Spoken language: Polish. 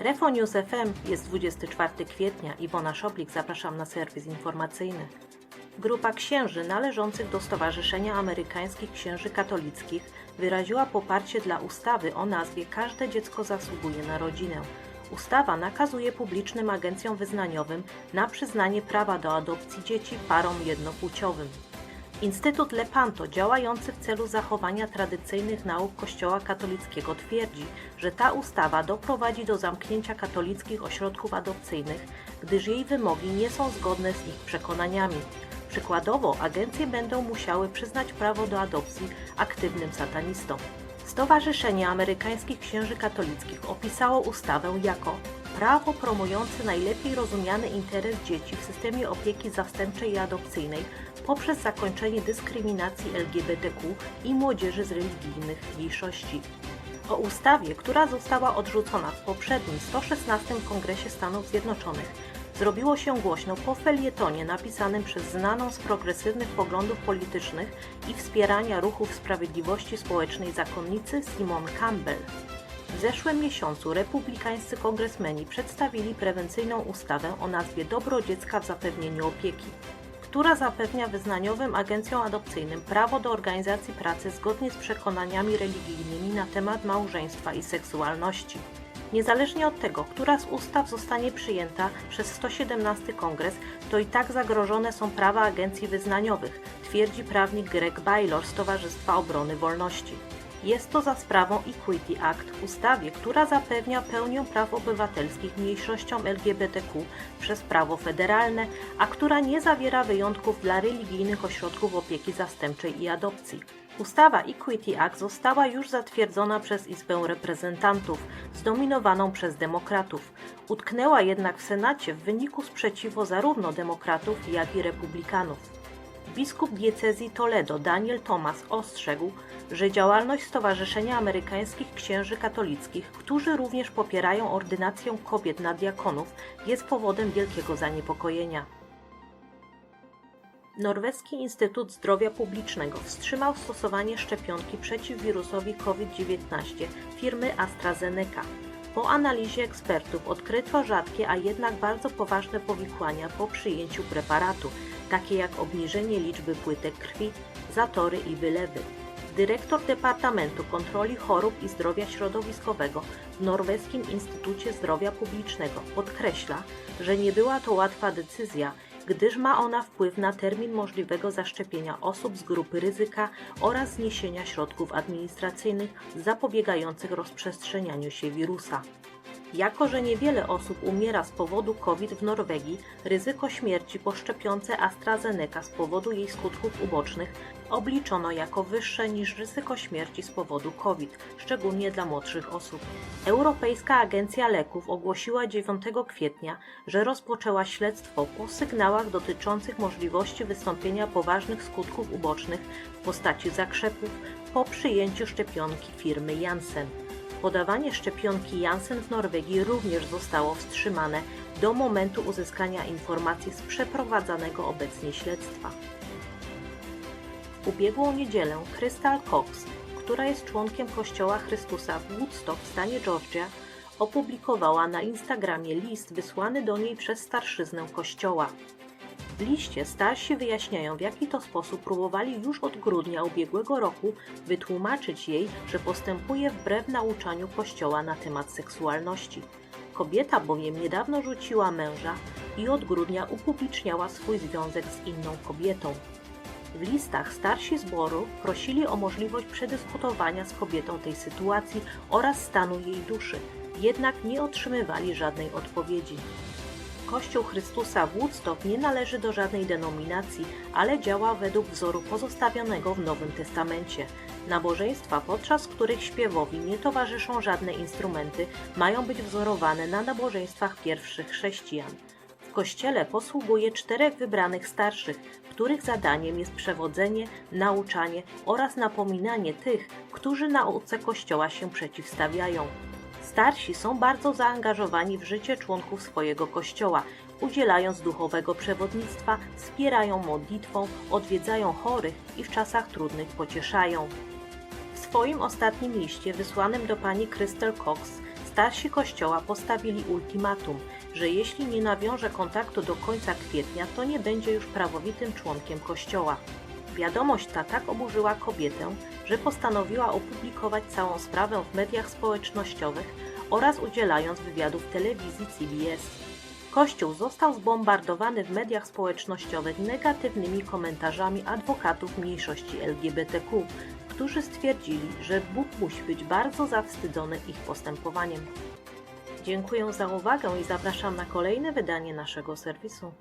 Refo News FM jest 24 kwietnia. Iwona Szoplik, zapraszam na serwis informacyjny. Grupa księży należących do Stowarzyszenia Amerykańskich Księży Katolickich wyraziła poparcie dla ustawy o nazwie Każde dziecko zasługuje na rodzinę. Ustawa nakazuje publicznym agencjom wyznaniowym na przyznanie prawa do adopcji dzieci parom jednopłciowym. Instytut Lepanto, działający w celu zachowania tradycyjnych nauk Kościoła katolickiego, twierdzi, że ta ustawa doprowadzi do zamknięcia katolickich ośrodków adopcyjnych, gdyż jej wymogi nie są zgodne z ich przekonaniami. Przykładowo, agencje będą musiały przyznać prawo do adopcji aktywnym satanistom. Stowarzyszenie Amerykańskich Księży Katolickich opisało ustawę jako prawo promujące najlepiej rozumiany interes dzieci w systemie opieki zastępczej i adopcyjnej poprzez zakończenie dyskryminacji LGBTQ i młodzieży z religijnych mniejszości. O ustawie, która została odrzucona w poprzednim 116 Kongresie Stanów Zjednoczonych, zrobiło się głośno po felietonie napisanym przez znaną z progresywnych poglądów politycznych i wspierania ruchów sprawiedliwości społecznej zakonnicy Simon Campbell. W zeszłym miesiącu republikańscy kongresmeni przedstawili prewencyjną ustawę o nazwie Dobro dziecka w zapewnieniu opieki, która zapewnia wyznaniowym agencjom adopcyjnym prawo do organizacji pracy zgodnie z przekonaniami religijnymi na temat małżeństwa i seksualności. Niezależnie od tego, która z ustaw zostanie przyjęta przez 117 Kongres, to i tak zagrożone są prawa agencji wyznaniowych, twierdzi prawnik Greg Baylor z Towarzystwa Obrony Wolności. Jest to za sprawą Equity Act, ustawie, która zapewnia pełnię praw obywatelskich mniejszościom LGBTQ przez prawo federalne, a która nie zawiera wyjątków dla religijnych ośrodków opieki zastępczej i adopcji. Ustawa Equity Act została już zatwierdzona przez Izbę Reprezentantów, zdominowaną przez demokratów. Utknęła jednak w Senacie w wyniku sprzeciwu zarówno demokratów, jak i republikanów. Biskup diecezji Toledo Daniel Thomas ostrzegł, że działalność Stowarzyszenia Amerykańskich Księży Katolickich, którzy również popierają ordynację kobiet na diakonów, jest powodem wielkiego zaniepokojenia. Norweski Instytut Zdrowia Publicznego wstrzymał stosowanie szczepionki przeciw wirusowi COVID-19 firmy AstraZeneca. Po analizie ekspertów odkryto rzadkie, a jednak bardzo poważne powikłania po przyjęciu preparatu, takie jak obniżenie liczby płytek krwi, zatory i wylewy. Dyrektor Departamentu Kontroli Chorób i Zdrowia Środowiskowego w Norweskim Instytucie Zdrowia Publicznego podkreśla, że nie była to łatwa decyzja, gdyż ma ona wpływ na termin możliwego zaszczepienia osób z grupy ryzyka oraz zniesienia środków administracyjnych zapobiegających rozprzestrzenianiu się wirusa. Jako, że niewiele osób umiera z powodu COVID w Norwegii, ryzyko śmierci po szczepionce AstraZeneca z powodu jej skutków ubocznych obliczono jako wyższe niż ryzyko śmierci z powodu COVID, szczególnie dla młodszych osób. Europejska Agencja Leków ogłosiła 9 kwietnia, że rozpoczęła śledztwo po sygnałach dotyczących możliwości wystąpienia poważnych skutków ubocznych w postaci zakrzepów po przyjęciu szczepionki firmy Janssen. Podawanie szczepionki Janssen w Norwegii również zostało wstrzymane do momentu uzyskania informacji z przeprowadzanego obecnie śledztwa. Ubiegłą niedzielę Crystal Cox, która jest członkiem Kościoła Chrystusa w Woodstock w stanie Georgia, opublikowała na Instagramie list wysłany do niej przez starszyznę Kościoła. Liście starsi wyjaśniają, w jaki to sposób próbowali już od grudnia ubiegłego roku wytłumaczyć jej, że postępuje wbrew nauczaniu Kościoła na temat seksualności. Kobieta bowiem niedawno rzuciła męża i od grudnia upubliczniała swój związek z inną kobietą. W listach starsi zboru prosili o możliwość przedyskutowania z kobietą tej sytuacji oraz stanu jej duszy, jednak nie otrzymywali żadnej odpowiedzi. Kościół Chrystusa w Woodstock nie należy do żadnej denominacji, ale działa według wzoru pozostawionego w Nowym Testamencie. Nabożeństwa, podczas których śpiewowi nie towarzyszą żadne instrumenty, mają być wzorowane na nabożeństwach pierwszych chrześcijan. W kościele posługuje czterech wybranych starszych, których zadaniem jest przewodzenie, nauczanie oraz napominanie tych, którzy nauce kościoła się przeciwstawiają. Starsi są bardzo zaangażowani w życie członków swojego kościoła, udzielając duchowego przewodnictwa, wspierają modlitwą, odwiedzają chorych i w czasach trudnych pocieszają. W swoim ostatnim liście wysłanym do pani Crystal Cox Starsi kościoła postawili ultimatum, że jeśli nie nawiąże kontaktu do końca kwietnia, to nie będzie już prawowitym członkiem kościoła. Wiadomość ta tak oburzyła kobietę, że postanowiła opublikować całą sprawę w mediach społecznościowych oraz udzielając wywiadów telewizji CBS. Kościół został zbombardowany w mediach społecznościowych negatywnymi komentarzami adwokatów mniejszości LGBTQ, którzy stwierdzili, że Bóg musi być bardzo zawstydzony ich postępowaniem. Dziękuję za uwagę i zapraszam na kolejne wydanie naszego serwisu.